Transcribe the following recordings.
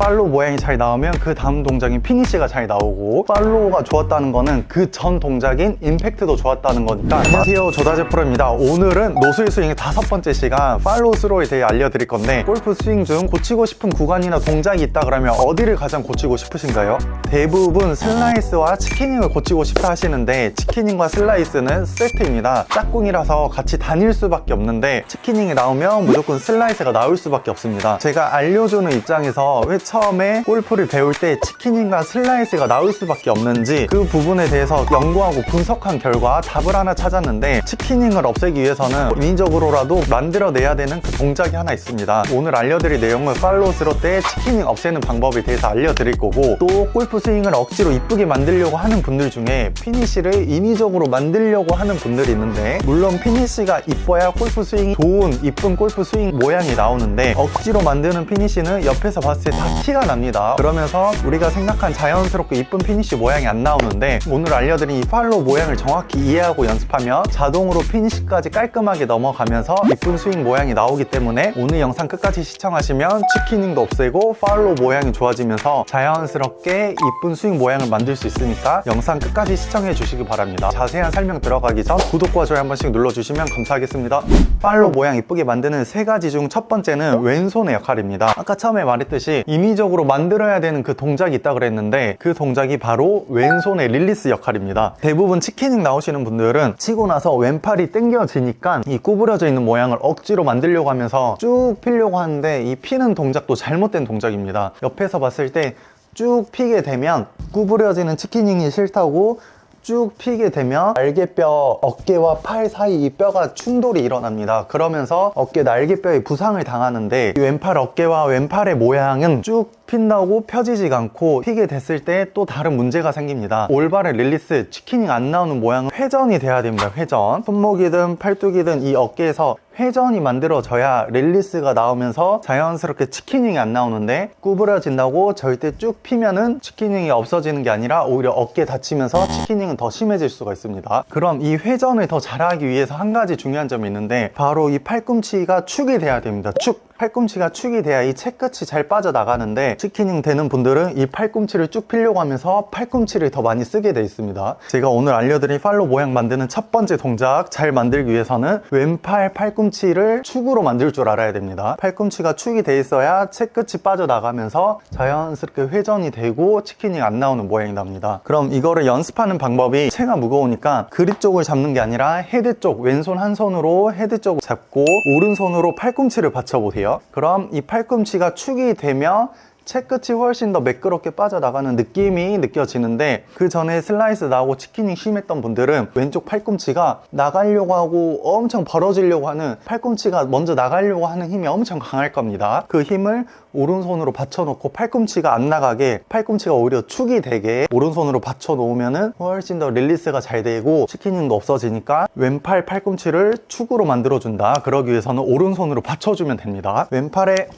팔로우 모양이 잘 나오면 그 다음 동작인 피니쉬가 잘 나오고 팔로우가 좋았다는 거는 그 전 동작인 임팩트도 좋았다는 거니까 안녕하세요. 조다제 프로입니다. 오늘은 노슬 스윙의 다섯 번째 시간 팔로우 스로우에 대해 알려드릴 건데 골프 스윙 중 고치고 싶은 구간이나 동작이 있다 그러면 어디를 가장 고치고 싶으신가요? 대부분 슬라이스와 치키닝을 고치고 싶다 하시는데 치키닝과 슬라이스는 세트입니다. 짝꿍이라서 같이 다닐 수밖에 없는데 치키닝이 나오면 무조건 슬라이스가 나올 수밖에 없습니다. 제가 알려주는 입장에서 왜 처음에 골프를 배울 때 치키닝과 슬라이스가 나올 수밖에 없는지 그 부분에 대해서 연구하고 분석한 결과 답을 하나 찾았는데 치키닝을 없애기 위해서는 인위적으로라도 만들어내야 되는 그 동작이 하나 있습니다. 오늘 알려드릴 내용은 팔로우 스로 때 치키닝 없애는 방법에 대해서 알려드릴 거고 또 골프 스윙을 억지로 이쁘게 만들려고 하는 분들 중에 피니쉬를 인위적으로 만들려고 하는 분들이 있는데 물론 피니쉬가 이뻐야 골프 스윙이 좋은 이쁜 골프 스윙 모양이 나오는데 억지로 만드는 피니쉬는 옆에서 봤을 때 다 티가 납니다. 그러면서 우리가 생각한 자연스럽고 이쁜 피니쉬 모양이 안 나오는데 오늘 알려드린 이 팔로우 모양을 정확히 이해하고 연습하면 자동으로 피니쉬까지 깔끔하게 넘어가면서 이쁜 스윙 모양이 나오기 때문에 오늘 영상 끝까지 시청하시면 치키닝도 없애고 팔로우 모양이 좋아지면서 자연스럽게 이쁜 스윙 모양을 만들 수 있으니까 영상 끝까지 시청해 주시기 바랍니다. 자세한 설명 들어가기 전 구독과 좋아요 한 번씩 눌러주시면 감사하겠습니다. 팔로우 모양 이쁘게 만드는 세 가지 중 첫 번째는 왼손의 역할입니다. 아까 처음에 말했듯이 인위적으로 만들어야 되는 그 동작이 있다 그랬는데 그 동작이 바로 왼손의 릴리스 역할입니다. 대부분 치키닝 나오시는 분들은 치고 나서 왼팔이 당겨지니까 이 구부려져 있는 모양을 억지로 만들려고 하면서 쭉 피려고 하는데 이 피는 동작도 잘못된 동작입니다. 옆에서 봤을 때 쭉 피게 되면 구부려지는 치키닝이 싫다고 쭉 피게 되면 날개뼈 어깨와 팔 사이 이 뼈가 충돌이 일어납니다. 그러면서 어깨 날개뼈에 부상을 당하는데 이 왼팔 어깨와 왼팔의 모양은 쭉 핀다고 펴지지가 않고 피게 됐을 때 또 다른 문제가 생깁니다. 올바른 릴리스 치키닝 안 나오는 모양은 회전이 돼야 됩니다. 회전 손목이든 팔뚝이든 이 어깨에서 회전이 만들어져야 릴리스가 나오면서 자연스럽게 치키닝이 안 나오는데 구부려진다고 절대 쭉 피면은 치키닝이 없어지는 게 아니라 오히려 어깨 다치면서 치키닝은 더 심해질 수가 있습니다. 그럼 이 회전을 더 잘하기 위해서 한 가지 중요한 점이 있는데 바로 이 팔꿈치가 축이 돼야 됩니다. 축. 팔꿈치가 축이 돼야 이 채 끝이 잘 빠져나가는데 치키닝 되는 분들은 이 팔꿈치를 쭉 피려고 하면서 팔꿈치를 더 많이 쓰게 돼 있습니다. 제가 오늘 알려드린 팔로 모양 만드는 첫 번째 동작 잘 만들기 위해서는 왼팔 팔꿈치를 축으로 만들 줄 알아야 됩니다. 팔꿈치가 축이 돼 있어야 채 끝이 빠져나가면서 자연스럽게 회전이 되고 치키닝 안 나오는 모양이 납니다. 그럼 이거를 연습하는 방법이 채가 무거우니까 그립 쪽을 잡는 게 아니라 헤드 쪽 왼손 한 손으로 헤드 쪽 잡고 오른손으로 팔꿈치를 받쳐보세요. 그럼 이 팔꿈치가 축이 되면 채 끝이 훨씬 더 매끄럽게 빠져나가는 느낌이 느껴지는데 그 전에 슬라이스 나오고 치킨이 심했던 분들은 왼쪽 팔꿈치가 나가려고 하고 엄청 벌어지려고 하는 팔꿈치가 먼저 나가려고 하는 힘이 엄청 강할 겁니다. 그 힘을 오른손으로 받쳐놓고 팔꿈치가 안 나가게 팔꿈치가 오히려 축이 되게 오른손으로 받쳐놓으면은 훨씬 더 릴리스가 잘 되고 치킨닝도 없어지니까 왼팔 팔꿈치를 축으로 만들어준다. 그러기 위해서는 오른손으로 받쳐주면 됩니다. 왼팔에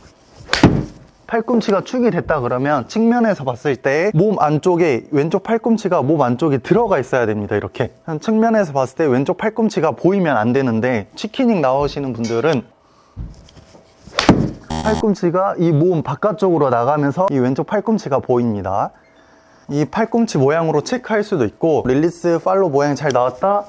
팔꿈치가 축이 됐다 그러면 측면에서 봤을 때 몸 안쪽에 왼쪽 팔꿈치가 몸 안쪽에 들어가 있어야 됩니다 이렇게. 한 측면에서 봤을 때 왼쪽 팔꿈치가 보이면 안 되는데 치키닝 나오시는 분들은 팔꿈치가 이 몸 바깥쪽으로 나가면서 이 왼쪽 팔꿈치가 보입니다. 이 팔꿈치 모양으로 체크할 수도 있고 릴리스 팔로 모양 잘 나왔다?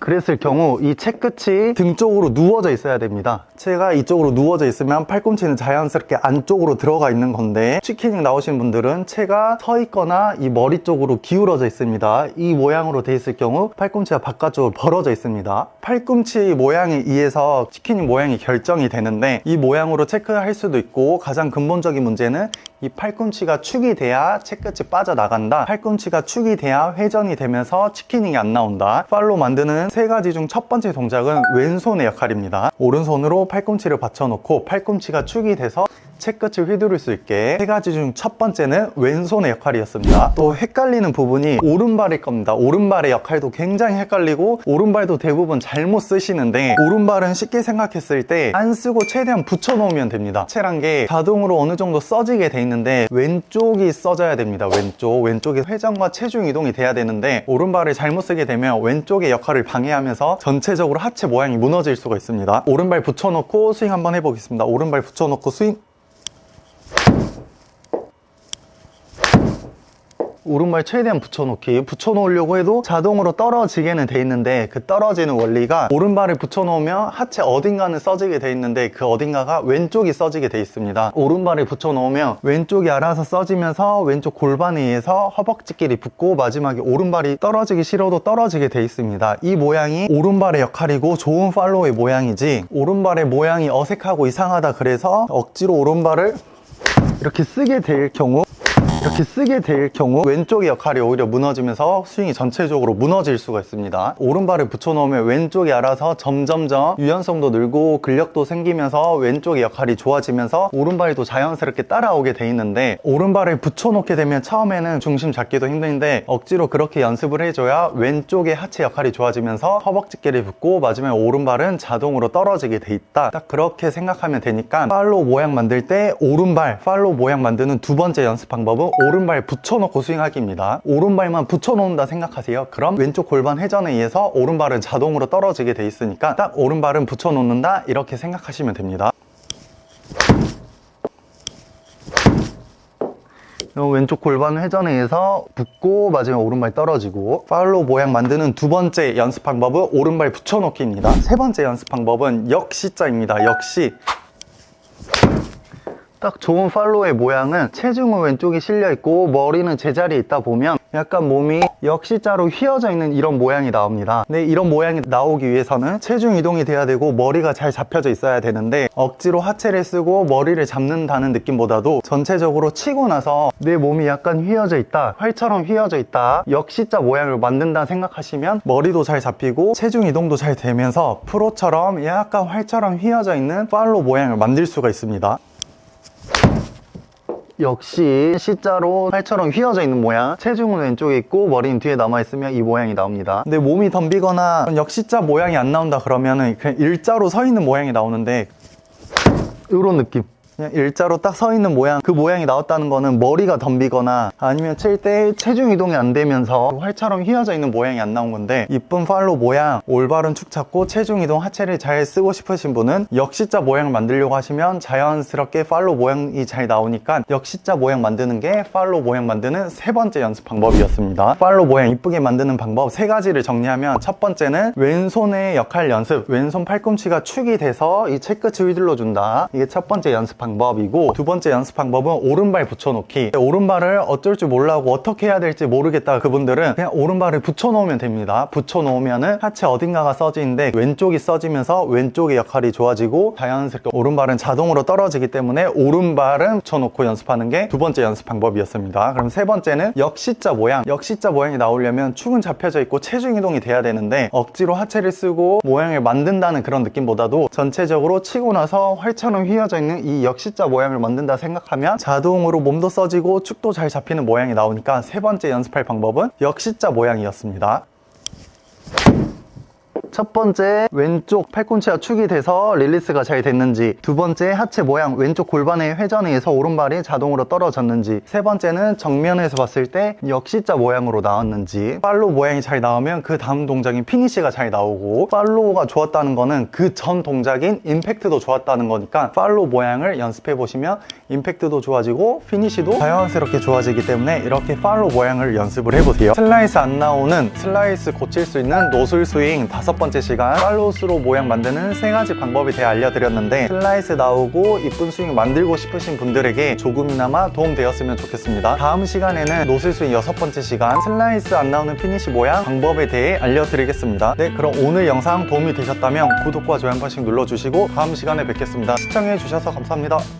그랬을 경우 이 채끝이 등 쪽으로 누워져 있어야 됩니다. 채가 이쪽으로 누워져 있으면 팔꿈치는 자연스럽게 안쪽으로 들어가 있는 건데 치키닝 나오신 분들은 채가 서 있거나 이 머리 쪽으로 기울어져 있습니다. 이 모양으로 돼 있을 경우 팔꿈치가 바깥쪽으로 벌어져 있습니다. 팔꿈치 모양에 의해서 치키닝 모양이 결정이 되는데 이 모양으로 체크할 수도 있고 가장 근본적인 문제는 이 팔꿈치가 축이 돼야 채끝이 빠져나간다. 팔꿈치가 축이 돼야 회전이 되면서 치키닝이 안 나온다. 팔로 만드는 세 가지 중 첫 번째 동작은 왼손의 역할입니다. 오른손으로 팔꿈치를 받쳐놓고 팔꿈치가 축이 돼서 채끝을 휘두를 수 있게 세 가지 중 첫 번째는 왼손의 역할이었습니다. 또 헷갈리는 부분이 오른발일 겁니다. 오른발의 역할도 굉장히 헷갈리고 오른발도 대부분 잘못 쓰시는데 오른발은 쉽게 생각했을 때 안 쓰고 최대한 붙여놓으면 됩니다. 채란 게 자동으로 어느 정도 써지게 돼 있는데 왼쪽이 써져야 됩니다. 왼쪽 왼쪽에 회전과 체중 이동이 돼야 되는데 오른발을 잘못 쓰게 되면 왼쪽의 역할을 방해하면서 전체적으로 하체 모양이 무너질 수가 있습니다. 오른발 붙여놓고 스윙 한번 해보겠습니다. 오른발 붙여놓고 스윙 오른발 최대한 붙여놓기. 붙여놓으려고 해도 자동으로 떨어지게는 돼 있는데 그 떨어지는 원리가 오른발을 붙여놓으면 하체 어딘가는 써지게 돼 있는데 그 어딘가가 왼쪽이 써지게 돼 있습니다. 오른발을 붙여놓으면 왼쪽이 알아서 써지면서 왼쪽 골반에 의해서 허벅지끼리 붙고 마지막에 오른발이 떨어지기 싫어도 떨어지게 돼 있습니다. 이 모양이 오른발의 역할이고 좋은 팔로우의 모양이지 오른발의 모양이 어색하고 이상하다 그래서 억지로 오른발을 이렇게 쓰게 될 경우 이렇게 쓰게 될 경우 왼쪽의 역할이 오히려 무너지면서 스윙이 전체적으로 무너질 수가 있습니다. 오른발을 붙여놓으면 왼쪽이 알아서 점점점 유연성도 늘고 근력도 생기면서 왼쪽의 역할이 좋아지면서 오른발도 자연스럽게 따라오게 돼 있는데 오른발을 붙여놓게 되면 처음에는 중심 잡기도 힘든데 억지로 그렇게 연습을 해줘야 왼쪽의 하체 역할이 좋아지면서 허벅지끼리 붙고 마지막에 오른발은 자동으로 떨어지게 돼 있다. 딱 그렇게 생각하면 되니까 팔로 모양 만들 때 오른발 팔로 모양 만드는 두 번째 연습 방법은 오른발 붙여놓고 스윙하기입니다. 오른발만 붙여놓는다 생각하세요. 그럼 왼쪽 골반 회전에 의해서 오른발은 자동으로 떨어지게 돼 있으니까 딱 오른발은 붙여놓는다 이렇게 생각하시면 됩니다. 어, 왼쪽 골반 회전에 의해서 붙고 마지막에 오른발 떨어지고 팔로 모양 만드는 두 번째 연습 방법은 오른발 붙여놓기입니다. 세 번째 연습 방법은 역시자입니다. 역시 딱 좋은 팔로우의 모양은 체중은 왼쪽에 실려 있고 머리는 제자리에 있다 보면 약간 몸이 역시자로 휘어져 있는 이런 모양이 나옵니다. 근데 이런 모양이 나오기 위해서는 체중 이동이 돼야 되고 머리가 잘 잡혀져 있어야 되는데 억지로 하체를 쓰고 머리를 잡는다는 느낌보다도 전체적으로 치고 나서 내 몸이 약간 휘어져 있다. 활처럼 휘어져 있다. 역시자 모양을 만든다 생각하시면 머리도 잘 잡히고 체중 이동도 잘 되면서 프로처럼 약간 활처럼 휘어져 있는 팔로 모양을 만들 수가 있습니다. 역시 C자로 팔처럼 휘어져 있는 모양. 체중은 왼쪽에 있고 머리는 뒤에 남아있으면 이 모양이 나옵니다. 근데 몸이 덤비거나 역시자 모양이 안 나온다 그러면은 그냥 일자로 서 있는 모양이 나오는데 이런 느낌 그냥 일자로 딱 서 있는 모양 그 모양이 나왔다는 거는 머리가 덤비거나 아니면 칠 때 체중 이동이 안 되면서 활처럼 휘어져 있는 모양이 안 나온 건데 이쁜 팔로 모양 올바른 축 찾고 체중 이동 하체를 잘 쓰고 싶으신 분은 역시자 모양을 만들려고 하시면 자연스럽게 팔로 모양이 잘 나오니까 역시자 모양 만드는 게 팔로 모양 만드는 세 번째 연습 방법이었습니다. 팔로 모양 이쁘게 만드는 방법 세 가지를 정리하면 첫 번째는 왼손의 역할 연습 왼손 팔꿈치가 축이 돼서 이 채끝을 휘둘러 준다. 이게 첫 번째 연습 방법 이고 두 번째 연습 방법은 오른발 붙여놓기. 오른발을 어쩔 줄 몰라고 어떻게 해야 될지 모르겠다. 그분들은 그냥 오른발을 붙여놓으면 됩니다. 붙여놓으면은 하체 어딘가가 써지는데 왼쪽이 써지면서 왼쪽의 역할이 좋아지고 자연스럽게 오른발은 자동으로 떨어지기 때문에 오른발은 붙여놓고 연습하는 게 두 번째 연습 방법이었습니다. 그럼 세 번째는 역시자 모양. 역시자 모양이 나오려면 축은 잡혀져 있고 체중 이동이 돼야 되는데 억지로 하체를 쓰고 모양을 만든다는 그런 느낌보다도 전체적으로 치고 나서 활처럼 휘어져 있는 이 역시 자 모양을 만든다 생각하면 자동으로 몸도 써지고 축도 잘 잡히는 모양이 나오니까 세 번째 연습할 방법은 역시자 모양이었습니다. 첫 번째 왼쪽 팔꿈치가 축이 돼서 릴리스가 잘 됐는지. 두 번째 하체 모양 왼쪽 골반의 회전에 의해서 오른발이 자동으로 떨어졌는지. 세 번째는 정면에서 봤을 때 역시자 모양으로 나왔는지. 팔로 모양이 잘 나오면 그 다음 동작인 피니시가 잘 나오고 팔로우가 좋았다는 거는 그 전 동작인 임팩트도 좋았다는 거니까 팔로 모양을 연습해 보시면 임팩트도 좋아지고 피니시도 자연스럽게 좋아지기 때문에 이렇게 팔로 모양을 연습을 해보세요. 슬라이스 안 나오는 슬라이스 고칠 수 있는 노슬 스윙 다섯 번째 시간. 팔로우스로 모양 만드는 세 가지 방법에 대해 알려드렸는데 슬라이스 나오고 이쁜 스윙 만들고 싶으신 분들에게 조금이나마 도움되었으면 좋겠습니다. 다음 시간에는 노슬 스윙 여섯 번째 시간 슬라이스 안 나오는 피니시 모양 방법에 대해 알려드리겠습니다. 네 그럼 오늘 영상 도움이 되셨다면 구독과 좋아요 한 번씩 눌러주시고 다음 시간에 뵙겠습니다. 시청해주셔서 감사합니다